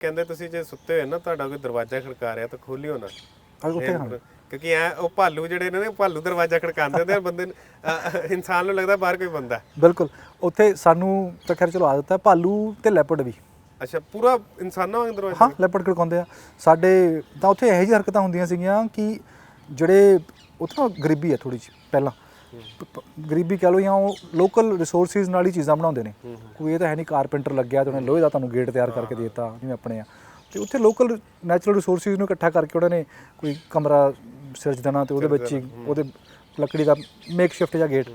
ਕਹਿੰਦੇ ਤੁਸੀਂ ਜੇ ਸੁੱਤੇ ਹੋਏ ਨਾ ਤੁਹਾਡਾ ਕੋਈ ਦਰਵਾਜ਼ਾ ਖੜਕਾ ਰਿਹਾ ਤਾਂ ਖੋਲਿਓ ਨਾ। ਉੱਥੇ ਹਾਂ ਕਿਉਂਕਿ ਐ ਉਹ ਭਾਲੂ ਜਿਹੜੇ ਨੇ ਭਾਲੂ ਦਰਵਾਜ਼ਾ ਖੜਕਾਉਂਦੇ ਹੁੰਦੇ ਆ ਬੰਦੇ ਨੂੰ ਅ, ਇਨਸਾਨ ਨੂੰ ਲੱਗਦਾ ਬਾਹਰ ਕੋਈ ਬੰਦਾ। ਹੈ। ਬਿਲਕੁਲ। ਉੱਥੇ ਸਾਨੂੰ ਤਾਂ ਖੈਰ ਚਲੋ ਆਦਤ ਹੈ ਭਾਲੂ ਤੇ ਲੈਪਰਡ ਵੀ। ਅੱਛਾ ਪੂਰਾ ਇਨਸਾਨਾਂ ਵਾਂਗ ਦਰਵਾਜ਼ਾ? ਹਾਂ ਲੈਪਰਡ ਖੜਕਾਉਂਦੇ ਆ। ਸਾਡੇ ਤਾਂ ਉੱਥੇ ਇਹੋ ਜਿਹੀ ਹਰਕਤਾਂ ਹੁੰਦੀਆਂ ਸੀਗੀਆਂ ਕਿ ਜਿਹੜੇ ਉੱਥੇ ਨਾ ਗਰੀਬੀ ਹੈ ਥੋੜੀ ਜਿਹੀ ਪਹਿਲਾਂ। ਪ- ਗਰੀਬੀ ਕਹ ਲਓ ਜਾਂ ਉਹ ਲੋਕਲ ਰਿਸੋਰਸਿਸ ਨਾਲ ਹੀ ਚੀਜ਼ਾਂ ਬਣਾਉਂਦੇ ਨੇ। ਕੋਈ ਇਹ ਤਾਂ ਹੈ ਨਹੀਂ ਕਾਰਪੈਂਟਰ ਲੱਗਿਆ ਤੇ ਉਹਨੇ ਲੋਹੇ ਦਾ ਤੁਹਾਨੂੰ ਗੇਟ ਤਿਆਰ ਕਰਕੇ ਦੇ ਦਿੱਤਾ ਜਿਵੇਂ ਆਪਣੇ ਆ। ਤੇ ਉੱਥੇ ਲੋਕਲ ਨੈਚੁਰਲ ਰਿਸੋਰਸਿਸ ਨੂੰ ਇਕੱਠਾ ਕਰਕੇ ਉਹਨਾਂ ਨੇ ਕੋਈ ਕਮਰਾ ਸਿਰਜ ਦੇਣਾ ਤੇ ਉਹਦੇ ਵਿੱਚ ਹੀ ਉਹਦੇ ਲੱਕੜੀ ਦਾ ਮੇਕ ਸ਼ਿਫਟ ਜਾਂ ਗੇਟ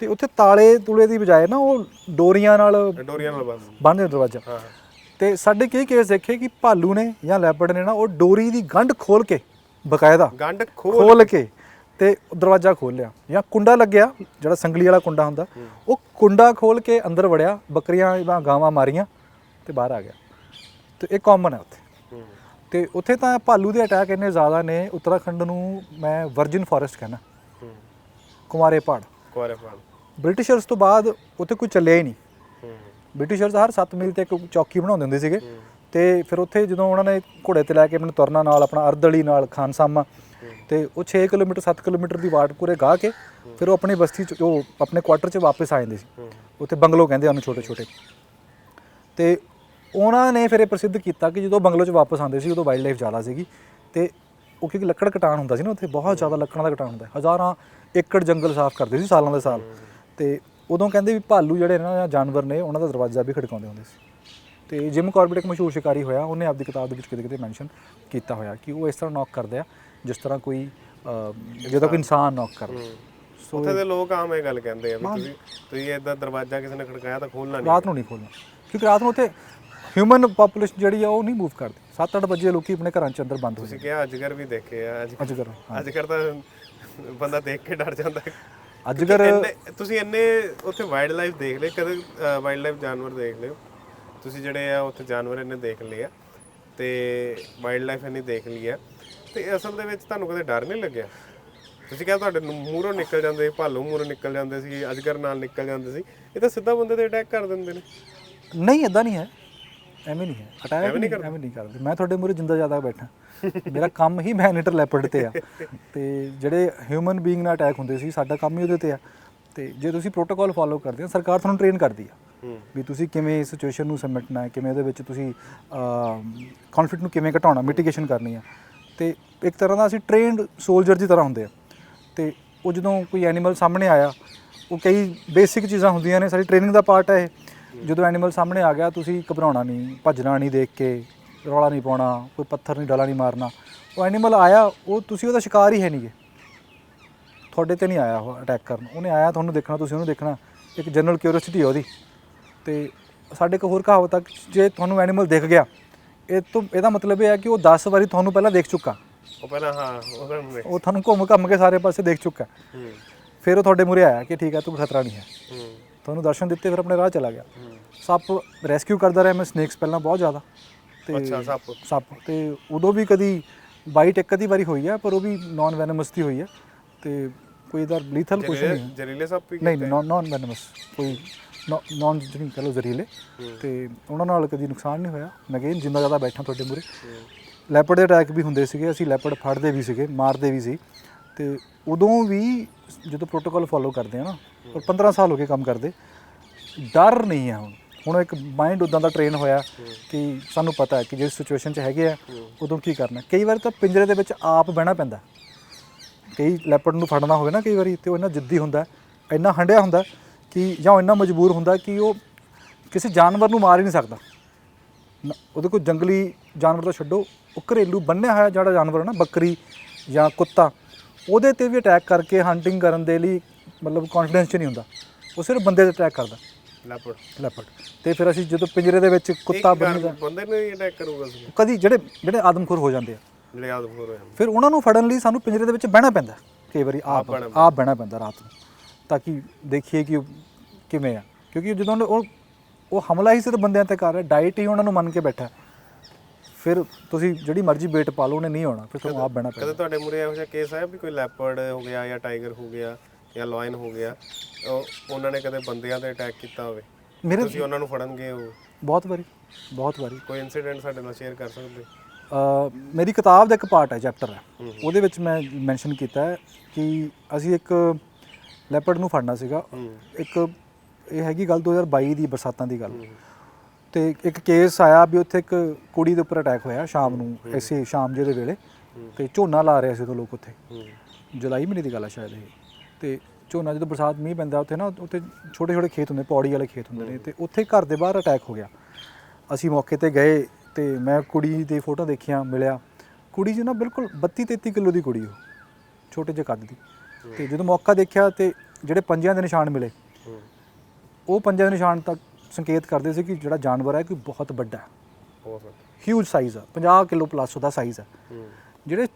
ਤੇ ਉੱਥੇ ਤਾਲੇ ਤੁਲੇ ਦੀ ਬਜਾਏ ਨਾ ਉਹ ਡੋਰੀਆਂ ਨਾਲ ਡੋਰੀਆਂ ਨਾਲ ਬਸ ਬੰਨ੍ਹਦੇ ਦਰਵਾਜ਼ਾ। ਹਾਂ। ਤੇ ਸਾਡੇ ਕਈ ਕੇਸ ਦੇਖੇ ਕਿ ਭਾਲੂ ਨੇ ਜਾਂ ਲੈਪਰਡ ਨੇ ਨਾ ਉਹ ਡੋਰੀ ਦੀ ਗੰਢ ਖੋਲ ਕੇ ਬਕਾਇਦਾ ਗੰਢ ਖੋਲ ਖੋਲ ਕੇ ਤੇ ਦਰਵਾਜ਼ਾ ਖੋਲ ਲਿਆ ਜਾਂ ਕੁੰਡਾ ਲੱਗਿਆ ਜਿਹੜਾ ਸੰਗਲੀ ਵਾਲਾ ਕੁੰਡਾ ਹੁੰਦਾ ਉਹ ਕੁੰਡਾ ਖੋਲ ਕੇ ਅੰਦਰ ਵੜਿਆ ਬੱਕਰੀਆਂ ਜਾਂ ਗਾਵਾਂ ਮਾਰੀਆਂ ਤੇ ਬਾਹਰ ਆ ਗਿਆ। ਤੇ ਇਹ ਕਾਮਨ ਹੈ ਉੱਥੇ। ਤੇ ਉੱਥੇ ਤਾਂ ਭਾਲੂ ਦੇ ਅਟੈਕ ਇੰਨੇ ਜ਼ਿਆਦਾ ਨੇ ਉੱਤਰਾਖੰਡ ਨੂੰ ਮੈਂ ਵਰਜਨ ਫੋਰੈਸਟ ਕਹਿੰਦਾ। ਕੁਮਾਰੇ ਪਹਾੜ। ਕੁਆਰੇ ਪਾਣ ਬ੍ਰਿਟਿਸ਼ਰਸ ਤੋਂ ਬਾਅਦ ਉੱਥੇ ਕੋਈ ਚੱਲਿਆ ਹੀ ਨਹੀਂ। ਬ੍ਰਿਟਿਸ਼ਰਸ ਹਰ 7 ਮੀਲ ਤੇ ਇੱਕ ਚੌਕੀ ਬਣਾਉਂਦੇ ਹੁੰਦੇ ਸੀਗੇ। ਤੇ ਫਿਰ ਉੱਥੇ ਜਦੋਂ ਉਹਨਾਂ ਨੇ ਘੋੜੇ ਤੇ ਲੈ ਕੇ ਮੈਨੂੰ ਤੁਰਨਾ ਨਾਲ ਆਪਣਾ ਅਰਦਲੀ ਨਾਲ ਖਾਨਸਾਮਾ ਤੇ ਉਹ 6 ਕਿਲੋਮੀਟਰ 7 ਕਿਲੋਮੀਟਰ ਦੀ ਵਾਟ ਪੂਰੇ ਗਾਹ ਕੇ ਫਿਰ ਉਹ ਆਪਣੀ ਬਸਤੀ ਚ, ਉਹ ਆਪਣੇ ਕੁਆਟਰ ਚ ਵਾਪਸ ਆ ਜਾਂਦੇ ਸੀ। ਉੱਥੇ ਬੰਗਲੋ ਕਹਿੰਦੇ ਆ ਉਹਨੂੰ ਛੋਟੇ ਛੋਟੇ। ਤੇ ਉਹਨਾਂ ਨੇ ਫਿਰ ਇਹ ਪ੍ਰਸਿੱਧ ਕੀਤਾ ਕਿ ਜਦੋਂ ਬੰਗਲੋ ਚ ਵਾਪਸ ਆਉਂਦੇ ਸੀ, ਉਦੋਂ ਵਾਈਲਡ ਲਾਈਫ ਜ਼ਿਆਦਾ ਸੀਗੀ ਤੇ ਉਹ ਕਿਉਂਕਿ ਲੱਕੜ ਕਟਾਣ ਹੁੰਦਾ ਸੀ ਨਾ ਉੱਥੇ, ਬਹੁਤ ਜ਼ਿਆਦਾ ਲੱਕੜਾਂ ਦਾ ਕਟਾਣ ਹੁੰਦਾ ਹਜ਼ਾਰਾਂ ਏਕੜ ਜੰਗਲ ਸਾਫ਼ ਕਰਦੇ ਸੀ ਸਾਲਾਂ ਦੇ ਸਾਲ। ਤੇ ਉਦੋਂ ਕਹਿੰਦੇ ਵੀ ਭਾਲੂ ਜਿਹੜੇ ਨੇ ਨਾ, ਜਾਂ ਜਾਨਵਰ ਨੇ, ਉਹਨਾਂ ਦਾ ਦਰਵਾਜ਼ਾ ਵੀ ਖੜਕਾਉਂਦੇ ਹੁੰਦੇ ਸੀ। ਤੇ ਜਿਮ ਕਾਰਬੇਟ ਇੱਕ ਮਸ਼ਹੂਰ ਸ਼ਿਕਾਰੀ ਹੋਇਆ ਉਹਨੇ ਆਪਦੀ ਕਿਤਾਬ ਦੇ ਵਿੱਚ ਕਿਤੇ ਕਿਤੇ ਮੈਂਸ਼ਨ ਕੀਤਾ ਹੋਇਆ ਕਿ ਉਹ ਇਸ ਤਰ੍ਹਾਂ ਨੌਕ ਕਰਦੇ ਆ ਜਿਸ ਤਰ੍ਹਾਂ ਕੋਈ ਜਦੋਂ ਕੋਈ ਇਨਸਾਨ ਨੌਕ ਕਰਦਾ। ਉੱਥੇ ਦੇ ਲੋਕ ਆਮ ਇਹ ਗੱਲ ਕਹਿੰਦੇ ਆ ਵੀ ਤੁਸੀਂ ਤੁਸੀਂ ਇਦਾਂ ਦਰਵਾਜ਼ਾ ਕਿਸੇ ਨੇ ਖੜਕਾਇਆ ਤਾਂ ਖੋਲਣਾ ਨਹੀਂ। ਰਾਤ ਨੂੰ ਨਹੀਂ ਖੋਲਣਾ ਕਿਉਂਕਿ ਰਾਤ ਨੂੰ ਉੱਥੇ ਹਿਊਮਨ ਪਾਪੂਲੇਸ਼ਨ ਜਿਹੜੀ ਆ ਉਹ ਨਹੀਂ ਮੂਵ ਕਰਦੀ। 7-8 ਵਜੇ ਲੋਕੀ ਆਪਣੇ ਘਰਾਂ 'ਚ ਅੰਦਰ ਬੰਦ ਹੋ ਤੁਸੀਂ ਕਿਹਾ ਅਜਗਰ ਵੀ ਦੇਖੇ ਆ ਅੱਜ ਅੱਜ ਕਰ ਅਜਗਰ ਤਾਂ ਬੰਦਾ ਦੇਖ ਕੇ ਡਰ ਜਾਂਦਾ। ਹੈ। ਅੱਜ ਕਰ ਇੰਨੇ- ਤੁਸੀਂ ਇੰਨੇ ਉੱਥੇ ਵਾਈਲਡ ਲਾਈਫ ਦੇਖ ਲਏ ਕਦੇ ਵਾਈਲਡ ਲਾਈਫ ਜਾਨਵਰ ਦੇਖ ਲਿਓ ਤੁਸੀਂ ਜਿਹੜੇ ਆ ਉੱਥੇ ਜਾਨਵਰ ਇੰਨੇ ਦੇਖ ਲਏ ਆ ਤੇ ਵਾਈਲਡ ਲਾਈਫ ਇੰਨੀ ਦੇਖ ਲਈ ਆ ਤੇ ਅਸਲ ਦੇ ਵਿੱਚ ਤੁਹਾਨੂੰ ਕਦੇ ਡਰ ਨਹੀਂ ਲੱਗਿਆ? ਤੁਸੀਂ ਕਿਹਾ ਤੁਹਾਡੇ ਮੂਹਰੋਂ ਨਿਕਲ ਜਾਂਦੇ ਭਾਲੂ ਮੂਹਰੋਂ ਨਿਕਲ ਜਾਂਦੇ ਸੀ ਅਜਗਰ ਨਾਲ ਨਿਕਲ ਜਾਂਦੇ ਸੀ। ਇਹ ਤਾਂ ਸਿੱਧਾ ਬੰਦੇ ਤੇ ਅਟੈਕ ਕਰ ਦਿੰਦੇ ਨੇ। ਨਹੀਂ ਇਦਾਂ ਨਹੀਂ ਹੈ। ਐਵੇਂ ਨਹੀਂ ਹੈ। ਅਟੈਕ ਨਹੀਂ ਐਵੇਂ ਨਹੀਂ ਕਰਦੇ। ਮੈਂ ਤੁਹਾਡੇ ਮੂਹਰੇ ਜਿੰਦਾ ਜ਼ਿਆਦਾ ਬੈਠਾ। ਮੇਰਾ ਕੰਮ ਹੀ ਮੈਨੀਟਰ ਲੈਪਰਡ ਤੇ ਆ। ਤੇ ਜਿਹੜੇ ਹਿਊਮਨ ਬੀਇੰਗ ਨਾਲ ਅਟੈਕ ਹੁੰਦੇ ਸੀ ਸਾਡਾ ਕੰਮ ਹੀ ਉਹਦੇ ਤੇ ਆ। ਤੇ ਜੇ ਤੁਸੀਂ ਪ੍ਰੋਟੋਕਾਲ ਫਾਲੋ ਕਰਦੇ ਹੋ ਸਰਕਾਰ ਤੁਹਾਨੂੰ ਟ੍ਰੇਨ ਕਰਦੀ ਆ। ਵੀ ਤੁਸੀਂ ਕਿਵੇਂ ਇਸ ਸਿਚੁਏਸ਼ਨ ਨੂੰ ਸਮਟਣਾ ਹੈ, ਕਿਵੇਂ ਇਹਦੇ ਵਿੱਚ ਤੁਸੀਂ ਕਨਫਲਿਕਟ ਨੂੰ ਕਿਵੇਂ ਘਟਾਉਣਾ ਮਿਟੀਗੇਸ਼ਨ ਕਰਨੀ ਆ। ਤੇ ਇੱਕ ਤਰ੍ਹਾਂ ਦਾ ਅਸੀਂ ਟ੍ਰੇਨਡ ਸੋਲਜਰ ਦੀ ਤਰ੍ਹਾਂ ਹੁੰਦੇ ਆ। ਤੇ ਉਹ ਜਦੋਂ ਕੋਈ ਐਨੀਮਲ ਸਾਹਮਣੇ ਆਇਆ, ਉਹ ਕਈ ਬੇਸਿਕ ਚੀਜ਼ਾਂ ਹੁੰਦੀਆਂ ਨੇ, ਸਾਡੀ ਟ੍ਰੇਨਿੰਗ ਦਾ ਪਾਰਟ ਹੈ ਇਹ। ਜਦੋਂ ਐਨੀਮਲ ਸਾਹਮਣੇ ਆ ਗਿਆ, ਤੁਸੀਂ ਘਬਰਾਉਣਾ ਨਹੀਂ, ਭੱਜਣਾ ਨਹੀਂ ਦੇਖ ਕੇ, ਰੌਲਾ ਨਹੀਂ ਪਾਉਣਾ, ਕੋਈ ਪੱਥਰ ਨਹੀਂ, ਡਾਲਾ ਨਹੀਂ ਮਾਰਨਾ। ਉਹ ਐਨੀਮਲ ਆਇਆ, ਉਹ ਤੁਸੀਂ ਉਹਦਾ ਸ਼ਿਕਾਰ ਹੀ ਹੈ ਨਹੀਂਗੇ। ਤੁਹਾਡੇ ਤੇ ਨਹੀਂ ਆਇਆ ਉਹ ਅਟੈਕ ਕਰਨ। ਉਹਨੇ ਆਇਆ, ਤੁਹਾਨੂੰ ਦੇਖਣਾ, ਤੁਸੀਂ ਉਹਨੂੰ ਦੇਖਣਾ। ਇੱਕ ਜਨਰਲ ਕਿਉਰਿਓਸਿਟੀ ਹੈ ਉਹਦੀ। ਤੇ ਸਾਡੇ ਇੱਕ ਹੋਰ ਕਹਾਵਤ ਆ ਕਿ ਜੇ ਤੁਹਾਨੂੰ ਐਨੀਮਲ ਦਿਖ ਗਿਆ ਇਹ ਤੋਂ ਇਹਦਾ ਮਤਲਬ ਇਹ ਹੈ ਕਿ ਉਹ 10 ਵਾਰੀ ਤੁਹਾਨੂੰ ਪਹਿਲਾਂ ਦੇਖ ਚੁੱਕਾ। ਉਹ ਪਹਿਲਾਂ ਹਾਂ ਉਹਨਾਂ ਨੇ ਉਹ ਤੁਹਾਨੂੰ ਘੁੰਮ ਘੰਮ ਕੇ ਸਾਰੇ ਪਾਸੇ ਦੇਖ ਚੁੱਕਾ। ਹੂੰ। ਫਿਰ ਉਹ ਤੁਹਾਡੇ ਮੂਹਰੇ ਆਇਆ ਕਿ ਠੀਕ ਹੈ ਤੂੰ ਖਤਰਾ ਨਹੀਂ ਹੈ। ਹੂੰ। ਤੁਹਾਨੂੰ ਦਰਸ਼ਨ ਦਿੱਤੇ ਫਿਰ ਆਪਣੇ ਰਾਹ ਚਲਾ ਗਿਆ। ਸੱਪ ਰੈਸਕਿਊ ਕਰਦਾ ਰਿਹਾ ਮੈਂ ਸਨੇਕਸ ਪਹਿਲਾਂ ਬਹੁਤ ਜ਼ਿਆਦਾ। ਤੇ ਅੱਛਾ ਸੱਪ। ਸੱਪ। ਤੇ ਉਦੋਂ ਵੀ ਕਦੀ ਬਾਈਟ ਇੱਕ ਅੱਧੀ ਵਾਰੀ ਹੋਈ ਹੈ ਪਰ ਉਹ ਵੀ ਨਾਨ ਵੈਨਮਸ ਦੀ ਹੋਈ ਹੈ ਤੇ ਕੋਈ ਇਧਰ ਲੀਥਲ ਕੁਝ ਨਹੀਂ ਹੈ। ਜ਼ਰੀਲੇ ਸੱਪ ਵੀ ਨਹੀਂ ਨਹੀਂ ਨਾਨ ਵੈਨਮਸ ਕੋਈ ਨਾਨ ਜਿਹੜੀ ਕਹ ਲਓ ਜ਼ਰੀਲੇ ਤੇ ਉਹਨਾਂ ਨਾਲ ਕਦੀ ਨੁਕਸਾਨ ਨਹੀਂ ਹੋਇਆ। ਮੈਂ ਅਗੇਨ ਜਿੰਨਾ ਜ਼ਿਆਦਾ ਬੈਠਾ ਤੁਹਾਡੇ ਮੂਰੇ ਲੈਪਰਡ ਦੇ ਅਟੈਕ ਵੀ ਹੁੰਦੇ ਸੀਗੇ ਅਸੀਂ ਲੈਪਰਡ ਫੜਦੇ ਵੀ ਸੀਗੇ ਮਾਰਦੇ ਵੀ ਸੀ। ਤੇ ਉਦੋਂ ਵੀ ਜਦੋਂ ਪ੍ਰੋਟੋਕਾਲ ਫੋਲੋ ਕਰਦੇ ਆ ਨਾ ਪਰ 15 ਸਾਲ ਹੋ ਗਏ ਕੰਮ ਕਰਦੇ। ਡਰ ਨਹੀਂ ਹੈ ਹੁਣ। ਹੁਣ ਇੱਕ ਮਾਈਂਡ ਉਦਾਂ ਦਾ ਟ੍ਰੇਨ ਹੋਇਆ ਕਿ ਸਾਨੂੰ ਪਤਾ ਹੈ ਕਿ ਜਿਸ ਸਿਚੁਏਸ਼ਨ 'ਚ ਹੈਗੇ ਆ ਉਦੋਂ ਕੀ ਕਰਨਾ ਕਈ ਵਾਰ ਤਾਂ ਪਿੰਜਰੇ ਦੇ ਵਿੱਚ ਆਪ ਬਹਿਣਾ ਪੈਂਦਾ। ਕਈ ਲੈਪਰਡ ਨੂੰ ਫੜਨਾ ਹੋਵੇ ਨਾ ਕਈ ਵਾਰੀ ਤੇ ਉਹ ਇੰਨਾ ਜਿੱਦੀ ਹੁੰਦਾ ਇੰਨਾ ਹੰਡਿਆ ਹੁੰਦਾ ਕਿ ਜਾਂ ਉਹ ਇੰਨਾ ਮਜਬੂਰ ਹੁੰਦਾ ਕਿ ਉਹ ਕਿਸੇ ਜਾਨਵਰ ਨੂੰ ਮਾਰ ਹੀ ਨਹੀਂ ਸਕਦਾ। ਨਾ- ਉਹਦੇ ਕੋਲ ਜੰਗਲੀ ਜਾਨਵਰ ਤਾਂ ਛੱਡੋ ਉਹ ਘਰੇਲੂ ਬੰਨਿਆ ਹੋਇਆ ਜਿਹੜਾ ਜਾਨਵਰ ਹੈ ਨਾ ਬੱਕਰੀ ਜਾਂ ਕੁੱਤਾ ਉਹਦੇ ਤੇ ਵੀ ਅਟੈਕ ਕਰਕੇ ਹੰਟਿੰਗ ਕਰਨ ਦੇ ਲਈ ਮਤਲਬ ਕੌਨਫੀਡੈਂਸ ਚ ਨਹੀਂ ਹੁੰਦਾ। ਉਹ ਸਿਰਫ ਬੰਦੇ ਤੇ ਅਟੈਕ ਕਰਦਾ। ਲੈਪਰਡ ਲੈਪਰਡ ਤੇ ਫਿਰ ਅਸੀਂ ਜਦੋਂ ਪਿੰਜਰੇ ਦੇ ਵਿੱਚ ਕੁੱਤਾ ਬੰਨ੍ਹਦਾ ਬੰਦੇ ਨੂੰ ਹੀ ਅਟੈਕ ਕਰੂਗਾ ਸੀ। ਕਦੀ ਜਿਹੜੇ ਜਿਹੜੇ ਆਦਮਖੋਰ ਹੋ ਜਾਂਦੇ ਆ। ਜਿਹੜੇ ਆਦਮ ਹੋ ਰਹੇ ਹਨ ਫਿਰ ਉਹਨਾਂ ਨੂੰ ਫੜਨ ਲਈ ਸਾਨੂੰ ਪਿੰਜਰੇ ਦੇ ਵਿੱਚ ਬਹਿਣਾ ਪੈਂਦਾ। ਕਈ ਵਾਰੀ ਆਪ ਆਪ ਬਹਿਣਾ ਪੈਂਦਾ ਰਾਤ ਨੂੰ। ਤਾਂ ਕਿ ਦੇਖੀਏ ਕਿ ਉਹ ਕਿਵੇਂ ਆ ਕਿਉਂਕਿ ਜਦੋਂ ਉਹ ਉਹ ਹਮਲਾ ਹੀ ਸਿਰਫ ਬੰਦਿਆਂ ਤੇ ਕਰ ਰਿਹਾ ਡਾਈਟ ਹੀ ਉਹਨਾਂ ਨੂੰ ਮੰਨ ਕੇ ਬੈਠਾ ਫਿਰ ਤੁਸੀਂ ਜਿਹੜੀ ਮਰਜ਼ੀ ਵੇਟ ਪਾ ਲਓ ਉਹਨੇ ਨਹੀਂ ਆਉਣਾ ਫਿਰ ਤੁਹਾਨੂੰ ਆਪ ਬਹਿਣਾ ਕਦੇ ਤੁਹਾਡੇ ਮੂਰੇ ਇਹੋ ਜਿਹਾ ਕੇਸ ਆਇਆ ਵੀ ਕੋਈ ਲੈਪਰਡ ਹੋ ਗਿਆ ਜਾਂ ਟਾਈਗਰ ਹੋ ਗਿਆ ਜਾਂ ਲਾਇਨ ਹੋ ਗਿਆ ਉਹ ਉਹਨਾਂ ਨੇ ਕਦੇ ਬੰਦਿਆਂ ਤੇ ਅਟੈਕ ਕੀਤਾ ਹੋਵੇ ਮੇਰੇ ਤੁਸੀਂ ਉਹਨਾਂ ਨੂੰ ਫੜਨਗੇ ਉਹ ਬਹੁਤ ਵਾਰੀ ਬਹੁਤ ਵਾਰੀ ਕੋਈ ਇਨਸੀਡੈਂਟ ਸਾਡੇ ਨਾਲ ਸ਼ੇਅਰ ਕਰ ਸਕਦੇ ਅ, ਮੇਰੀ ਕਿਤਾਬ ਦਾ ਇੱਕ ਪਾਰਟ ਹੈ ਚੈਪਟਰ ਹੈ ਉਹਦੇ ਵਿੱਚ ਮੈਂ ਮੈਂਸ਼ਨ ਕੀਤਾ ਹੈ ਕਿ ਅਸੀਂ ਇੱਕ ਲੈਪਰਡ ਨੂੰ ਫੜਨਾ ਸੀਗਾ। ਇੱਕ ਇਹ ਹੈਗੀ ਗੱਲ 2022 ਦੀ ਬਰਸਾਤਾਂ ਦੀ ਗੱਲ। ਤੇ ਇੱਕ ਕੇਸ ਆਇਆ ਵੀ ਉੱਥੇ ਇੱਕ ਕੁੜੀ ਦੇ ਉੱਪਰ ਅਟੈਕ ਹੋਇਆ ਸ਼ਾਮ ਨੂੰ ਐਸੇ ਸ਼ਾਮ ਜਿਹੇ ਦੇ ਵੇਲੇ। ਤੇ ਝੋਨਾ ਲਾ ਰਹੇ ਸੀ ਉਹ ਲੋਕ ਉੱਥੇ। ਜੁਲਾਈ ਮਹੀਨੇ ਦੀ ਗੱਲ ਹੈ ਸ਼ਾਇਦ ਇਹ। ਤੇ ਝੋਨਾ ਜਦੋਂ ਬਰਸਾਤ ਮੀਂਹ ਪੈਂਦਾ ਉੱਥੇ ਨਾ ਉੱਥੇ ਛੋਟੇ ਛੋਟੇ ਖੇਤ ਹੁੰਦੇ ਪੌੜੀ ਵਾਲੇ ਖੇਤ ਹੁੰਦੇ ਨੇ। ਤੇ ਉੱਥੇ ਘਰ ਦੇ ਬਾਹਰ ਅਟੈਕ ਹੋ ਗਿਆ। ਅਸੀਂ ਮੌਕੇ ਤੇ ਗਏ ਤੇ ਮੈਂ ਕੁੜੀ ਦੀ ਫੋਟੋ ਦੇਖੀਆਂ ਮਿਲਿਆ। ਕੁੜੀ ਜੀ ਨਾ ਬਿਲਕੁਲ 32 33 ਕਿਲੋ ਦੀ ਕੁੜੀ ਉਹ। ਛੋਟੇ ਜਿਹੇ ਕੱਦ ਦੀ। ਤੇ ਜਦੋਂ ਮੌਕਾ ਦੇਖਿਆ ਤੇ ਜਿਹੜੇ ਪੰਜਿਆਂ ਦੇ ਨਿਸ਼ਾਨ ਮਿਲੇ ਉਹ ਪੰਜਿਆਂ ਦੇ ਨਿਸ਼ਾਨ ਤੱਕ ਸੰਕੇਤ ਕਰਦੇ ਸੀ ਕਿ ਜਿਹੜਾ ਜਾਨਵਰ ਹੈ ਕੋਈ ਬਹੁਤ ਵੱਡਾ ਹੈ। ਬਹੁਤ ਵਧੀਆ। ਹਿਊਜ ਸਾਈਜ਼ ਆ 50 ਕਿਲੋ ਪਲੱਸ ਉਹਦਾ ਸਾਈਜ਼ ਹੈ। ਜਿਹੜੇ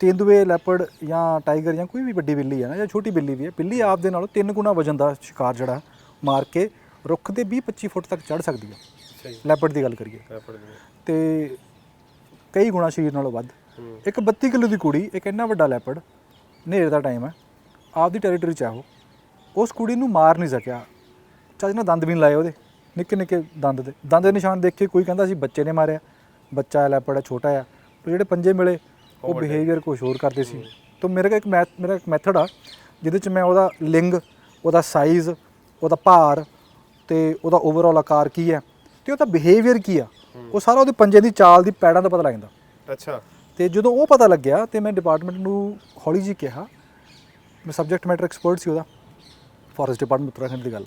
ਤੇਂਦੂਏ ਲੈਪਰਡ ਜਾਂ ਟਾਈਗਰ ਜਾਂ ਕੋਈ ਵੀ ਵੱਡੀ ਬਿੱਲੀ ਹੈ ਨਾ ਜਾਂ ਛੋਟੀ ਬਿੱਲੀ ਵੀ ਹੈ ਬਿੱਲੀ ਆਪ ਦੇ ਨਾਲੋਂ ਤਿੰਨ ਗੁਣਾ ਵਜਨ ਦਾ ਸ਼ਿਕਾਰ ਜਿਹੜਾ ਮਾਰ ਕੇ ਰੁੱਖ ਦੇ 20 25 ਫੁੱਟ ਤੱਕ ਚੜ ਸਕਦੀ ਹੈ। ਲੈਪਰਡ ਦੀ ਗੱਲ ਕਰੀਏ। ਤੇ ਕਈ ਗੁਣਾ ਸਰੀਰ ਨਾਲੋਂ ਵੱਧ। ਇੱਕ 32 ਕਿਲੋ ਦੀ ਕੁੜੀ ਇੱਕ ਇੰਨਾ ਵੱਡਾ ਲੈਪਰਡ ਹਨੇਰੇ ਦਾ ਟਾਈਮ ਹੈ। ਆਪਦੀ ਟੈਰੀਟਰੀ ਚ ਆ ਉਹ। ਉਸ ਕੁੜੀ ਨੂੰ ਮਾਰ ਨਹੀਂ ਸਕਿਆ। ਚੱਜ ਨਾਲ ਦੰਦ ਵੀ ਨਹੀਂ ਲਾਏ ਉਹਦੇ। ਨਿੱਕੇ ਨਿੱਕੇ ਦੰਦ ਦੇ। ਦੰਦ ਦੇ ਨਿਸ਼ਾਨ ਦੇਖ ਕੇ ਕੋਈ ਕਹਿੰਦਾ ਸੀ ਬੱਚੇ ਨੇ ਮਾਰਿਆ। ਬੱਚਾ ਹੈ ਛੋਟਾ ਆ। ਪਰ ਜਿਹੜੇ ਪੰਜੇ ਮਿਲੇ ਉਹ ਬਿਹੇਵੀਅਰ ਕੁਛ ਹੋਰ ਕਰਦੇ ਸੀ। ਤਾਂ ਮੇਰਾ ਇੱਕ ਮੈਥ ਮੇਰਾ ਇੱਕ ਮੈਥਡ ਆ ਜਿਹਦੇ ਚ ਮੈਂ ਉਹਦਾ ਲਿੰਗ ਉਹਦਾ ਸਾਈਜ਼ ਉਹਦਾ ਭਾਰ ਤੇ ਉਹਦਾ ਓਵਰਆਲ ਆਕਾਰ ਕੀ ਹੈ ਤੇ ਉਹਦਾ ਬਿਹੇਵੀਅਰ ਕੀ ਆ। ਉਹ ਸਾਰਾ ਉਹਦੇ ਪੰਜੇ ਦੀ ਚਾਲ ਦੀ ਪੈੜਾਂ ਦਾ ਪਤਾ ਲੱਗ ਜਾਂਦਾ। ਅੱਛਾ। ਤੇ ਜਦੋਂ ਉਹ ਪਤਾ ਲੱਗਿਆ ਤੇ ਮੈਂ ਡਿਪਾਰਟਮੈਂਟ ਨੂੰ ਹੌਲੀ ਜੀ ਕਿਹਾ ਮੈਂ ਸਬਜੈਕਟ ਮੈਟਰ ਐਕਸਪਰਟ ਸੀ ਉਹਦਾ ਫੋਰੈਸਟ ਡਿਪਾਰਟਮੈਂਟ ਉੱਤਰਾਖੰਡ ਦੀ ਗੱਲ।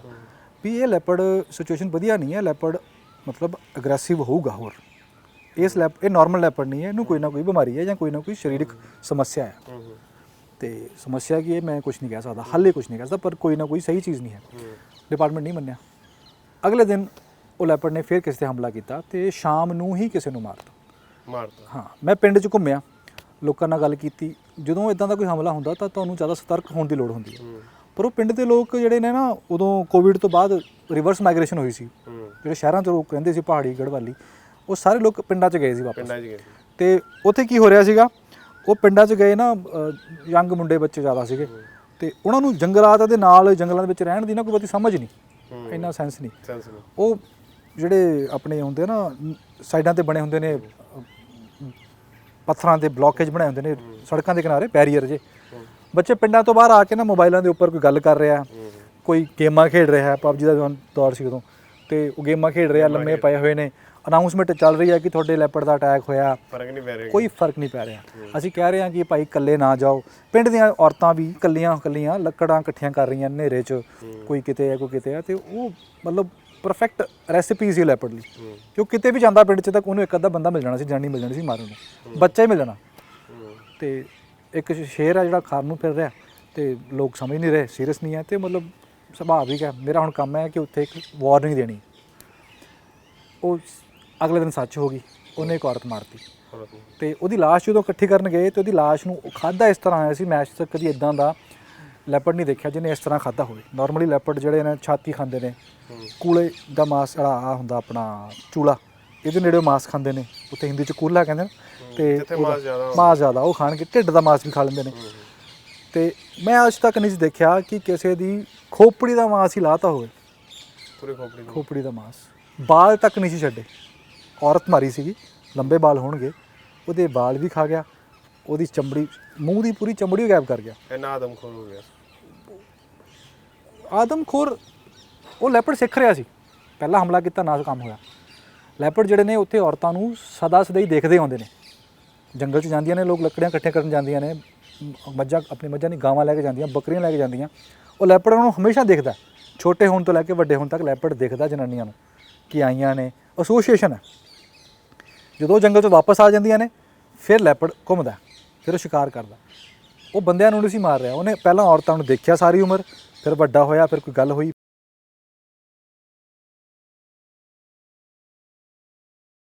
ਵੀ ਇਹ ਲੈਪਰਡ ਸਿਚੁਏਸ਼ਨ ਵਧੀਆ ਨਹੀਂ ਹੈ ਲੈਪਰਡ ਮਤਲਬ ਅਗਰੈਸਿਵ ਹੋਊਗਾ ਹੋਰ। ਇਸ ਲੈਪ ਇਹ ਨਾਰਮਲ ਲੈਪਰਡ ਨਹੀਂ ਹੈ ਇਹਨੂੰ ਕੋਈ ਨਾ ਕੋਈ ਬਿਮਾਰੀ ਹੈ ਜਾਂ ਕੋਈ ਨਾ ਕੋਈ ਸਰੀਰਕ ਸਮੱਸਿਆ ਹੈ। ਤੇ ਸਮੱਸਿਆ ਕੀ ਹੈ ਮੈਂ ਕੁਝ ਨਹੀਂ ਕਹਿ ਸਕਦਾ ਹਾਲੇ ਕੁਝ ਨਹੀਂ ਕਹਿ ਸਕਦਾ ਪਰ ਕੋਈ ਨਾ ਕੋਈ ਸਹੀ ਚੀਜ਼ ਨਹੀਂ ਹੈ। ਹੂੰ। ਡਿਪਾਰਟਮੈਂਟ ਨਹੀਂ ਮੰਨਿਆ। ਅਗਲੇ ਦਿਨ ਉਹ ਲੈਪਰਡ ਨੇ ਫਿਰ ਕਿਸੇ ਤੇ ਹਮਲਾ ਕੀਤਾ ਤੇ ਸ਼ਾਮ ਨੂੰ ਹੀ ਕਿਸੇ ਨੂੰ ਮਾਰਤਾ ਮਾਰਤਾ ਹਾਂ ਮੈਂ ਪਿੰਡ 'ਚ ਘੁੰਮਿਆ ਲੋਕਾਂ ਨਾਲ ਗੱਲ ਕੀਤੀ। ਜਦੋਂ ਇਦਾਂ ਦਾ ਕੋਈ ਹਮਲਾ ਹੁੰਦਾ ਤਾਂ ਤੁਹਾਨੂੰ ਜ਼ਿਆਦਾ ਸਤਰਕ ਹੋਣ ਦੀ ਲੋੜ ਹੁੰਦੀ ਹੈ। ਪਰ ਉਹ ਪਿੰਡ ਦੇ ਲੋਕ ਜਿਹੜੇ ਨੇ ਨਾ ਉਦੋਂ ਕੋਵਿਡ ਤੋਂ ਬਾਅਦ ਰਿਵਰਸ ਮਾਈਗ੍ਰੇਸ਼ਨ ਹੋਈ ਸੀ। ਜਿਹੜੇ ਸ਼ਹਿਰਾਂ 'ਚ ਲੋਕ ਰਹਿੰਦੇ ਸੀ ਪਹਾੜੀ ਗੜਵਾਲੀ ਉਹ ਸਾਰੇ ਲੋਕ ਪਿੰਡਾਂ 'ਚ ਗਏ ਸੀ ਵਾਪਸ। ਪਿੰਡਾਂ 'ਚ ਗਏ। ਤੇ ਉੱਥੇ ਕੀ ਹੋ ਰਿਹਾ ਸੀਗਾ? ਉਹ ਪਿੰਡਾਂ 'ਚ ਗਏ ਨਾ ਯੰਗ ਮੁੰਡੇ ਬੱਚੇ ਜ਼ਿਆਦਾ ਸੀਗੇ। ਤੇ ਉਹਨਾਂ ਨੂੰ ਜੰਗਲਾਤ ਦੇ ਨਾਲ ਜੰਗਲਾਂ ਦੇ ਵਿੱਚ ਰਹਿਣ ਦੀ ਨਾ ਕੋਈ ਬਹੁਤੀ ਸਮਝ ਨਹੀਂ। ਇੰਨਾ ਸੈਂਸ ਨਹੀਂ। ਉਹ ਜਿਹੜੇ ਆਪਣੇ ਹੁੰਦੇ ਨਾ ਸਾਈਡਾਂ ਤੇ ਬਣੇ ਹੁੰਦੇ ਨੇ ਪੱਥਰਾਂ ਦੇ ਬਲੌਕੇਜ ਬਣਾਏ ਹੁੰਦੇ ਨੇ ਸੜਕਾਂ ਦੇ ਕਿਨਾਰੇ ਬੈਰੀਅਰ ਜੇ। ਬੱਚੇ ਪਿੰਡਾਂ ਤੋਂ ਬਾਹਰ ਆ ਕੇ ਨਾ ਮੋਬਾਈਲਾਂ ਦੇ ਉੱਪਰ ਕੋਈ ਗੱਲ ਕਰ ਰਿਹਾ ਕੋਈ ਗੇਮਾਂ ਖੇਡ ਰਿਹਾ ਪਬਜੀ ਦਾ ਦੌਰ- ਸੀ ਉਦੋਂ ਤੇ ਉਹ ਗੇਮਾਂ ਖੇਡ ਰਿਹਾ ਲੰਮੇ ਪਏ ਹੋਏ ਨੇ। ਅਨਾਉਂਸਮੈਂਟ ਚੱਲ ਰਹੀ ਹੈ ਕਿ ਤੁਹਾਡੇ ਲੈਪੜ ਦਾ ਅਟੈਕ ਹੋਇਆ। ਫ਼ਰਕ ਨਹੀਂ ਪੈ ਰਿਹਾ ਕੋਈ ਫ਼ਰਕ ਨਹੀਂ ਪੈ ਰਿਹਾ। ਅਸੀਂ ਕਹਿ ਰਹੇ ਹਾਂ ਕਿ ਭਾਈ ਇਕੱਲੇ ਨਾ ਜਾਓ। ਪਿੰਡ ਦੀਆਂ ਔਰਤਾਂ ਵੀ ਇਕੱਲੀਆਂ ਇਕੱਲੀਆਂ ਲੱਕੜਾਂ ਇਕੱਠੀਆਂ ਕਰ ਰਹੀਆਂ ਹਨੇਰੇ 'ਚ। ਕੋਈ ਕਿਤੇ ਹੈ ਕੋਈ ਕਿਤੇ ਹੈ ਤੇ ਉਹ ਮਤਲਬ ਪਰਫੈਕਟ ਰੈਸਿਪੀ ਸੀ ਲੈਪੜ ਲਈ ਕਿਉਂ ਕਿਤੇ ਵੀ ਜਾਂਦਾ ਪਿੰਡ 'ਚ ਤਾਂ ਉਹਨੂੰ ਇੱਕ ਅੱਧਾ ਬੰਦਾ ਮਿਲ ਜਾਣਾ ਸੀ ਜਾਨੀ ਮਿਲ ਜਾਣੀ ਸੀ ਮਾਰਨ ਨੂੰ। ਬੱਚਾ ਹੀ ਮਿਲ ਜਾਣਾ। ਤੇ ਇੱਕ ਸ਼ੇਰ ਆ ਜਿਹੜਾ ਖਾਣ ਨੂੰ ਫਿਰ ਰਿਹਾ ਤੇ ਲੋਕ ਸਮਝ ਨਹੀਂ ਰਹੇ ਸੀਰੀਅਸ ਨਹੀਂ ਹੈ ਤੇ ਮਤਲਬ ਸੁਭਾਵਿਕ ਹੈ। ਮੇਰਾ ਹੁਣ ਕੰਮ ਹੈ ਕਿ ਉੱਥੇ ਇੱਕ ਵਾਰਨਿੰਗ ਦੇਣੀ। ਉਹ ਅਗਲੇ ਦਿਨ ਸੱਚ ਹੋ ਗਈ ਉਹਨੇ ਇੱਕ ਔਰਤ ਮਾਰਤੀ। ਤੇ ਉਹਦੀ ਲਾਸ਼ ਜਦੋਂ ਇਕੱਠੀ ਕਰਨ ਗਏ ਤੇ ਉਹਦੀ ਲਾਸ਼ ਨੂੰ ਖਾਦਾ ਇਸ ਤਰ੍ਹਾਂ ਆਇਆ ਸੀ ਮੈਚ ਤੱਕ ਕਦੀ ਇਦਾਂ ਦਾ ਲੈਪਰਡ ਨਹੀਂ ਦੇਖਿਆ ਜਿਹਨੇ ਇਸ ਤਰ੍ਹਾਂ ਖਾਦਾ ਹੋਵੇ। ਨਾਰਮਲੀ ਲੈਪਰਡ ਜਿਹੜੇ ਨੇ ਛਾਤੀ ਖਾਂਦੇ ਨੇ ਕੂਲੇ ਦਾ ਮਾਸ ਜਿਹੜਾ ਆ ਹੁੰਦਾ ਆਪਣਾ ਚੂਲਾ ਇਹਦੇ ਨੇੜੇ ਮਾਸ ਖਾਂਦੇ ਨੇ। ਉੱਥੇ ਹਿੰਦੀ ਚ ਕੂਲਾ ਕਹਿੰਦੇ ਨੇ। ਤੇ ਮਾਸ ਜ਼ਿਆਦਾ। ਮਾਸ ਜ਼ਿਆਦਾ ਉਹ ਖਾਣਗੇ ਢਿੱਡ ਦਾ ਮਾਸ ਵੀ ਖਾ ਲੈਂਦੇ ਨੇ। ਤੇ ਮੈਂ ਅੱਜ ਤੱਕ ਨਹੀਂ ਦੇਖਿਆ ਕਿ ਕਿਸੇ ਦੀ ਖੋਪੜੀ ਦਾ ਮਾਸ ਹੀ ਲਾਤਾ ਹੋਵੇ। ਪੂਰੀ ਖੋਪੜੀ ਨੂੰ ਖੋਪੜੀ ਦਾ ਮਾਸ। ਬਾਲ ਤੱਕ ਨਹੀਂ ਸੀ ਛੱਡੇ। ਔਰਤ ਮਾਰੀ ਸੀਗੀ ਲੰਬੇ ਬਾਲ ਹੋਣਗੇ। ਉਹਦੇ ਬਾਲ ਵੀ ਖਾ ਗਿਆ। ਉਹਦੀ ਚਮੜੀ ਮੂੰਹ ਦੀ ਪੂਰੀ ਚਮੜੀ ਗਾਇਬ ਕਰ ਗਿਆ। ਇੰਨਾ ਆਦਮਖੋਰ ਹੋ ਗਿਆ। ਆਦਮਖੋਰ ਉਹ ਲੈਪਰਡ ਸਿੱਖ ਰਿਹਾ ਸੀ। ਪਹਿਲਾ ਹਮਲਾ ਕੀਤਾ, ਨਾ ਕੰਮ ਹੋਇਆ। ਲੈਪਰਡ ਜਿਹੜੇ ਨੇ, ਉੱਥੇ ਔਰਤਾਂ ਨੂੰ ਸਦਾ ਸਦਾ ਹੀ ਦੇਖਦੇ ਆਉਂਦੇ ਨੇ। ਜੰਗਲ 'ਚ ਜਾਂਦੀਆਂ ਨੇ, ਲੋਕ ਲੱਕੜੀਆਂ ਇਕੱਠੇ ਕਰਨ ਜਾਂਦੀਆਂ ਨੇ। ਮੱਝਾਂ, ਆਪਣੀ ਮੱਝਾਂ ਦੀ ਗਾਵਾਂ ਲੈ ਕੇ ਜਾਂਦੀਆਂ, ਬੱਕਰੀਆਂ ਲੈ ਕੇ ਜਾਂਦੀਆਂ। ਉਹ ਲੈਪਰਡ ਉਹਨੂੰ ਹਮੇਸ਼ਾ ਦੇਖਦਾ। ਛੋਟੇ ਹੋਣ ਤੋਂ ਲੈ ਕੇ ਵੱਡੇ ਹੋਣ ਤੱਕ ਲੈਪਰਡ ਦੇਖਦਾ ਜਨਾਨੀਆਂ ਨੂੰ ਕਿ ਆਈਆਂ ਨੇ। ਐਸੋਸੀਏਸ਼ਨ ਹੈ। ਜਦੋਂ ਉਹ ਜੰਗਲ ਤੋਂ ਵਾਪਸ ਆ ਜਾਂਦੀਆਂ ਨੇ, ਫਿਰ ਲੈਪਰਡ ਘੁੰਮਦਾ, ਫਿਰ ਉਹ ਸ਼ਿਕਾਰ ਕਰਦਾ। ਉਹ ਬੰਦਿਆਂ ਨੂੰ ਨਹੀਂ ਸੀ ਮਾਰ ਰਿਹਾ। ਉਹਨੇ ਪਹਿਲਾਂ ਔਰਤਾਂ ਨੂੰ ਦੇਖਿਆ ਸਾਰੀ ਉਮਰ। ਫਿਰ ਵੱਡਾ ਹੋਇਆ ਫਿਰ ਕੋਈ ਗੱਲ ਹੋਈ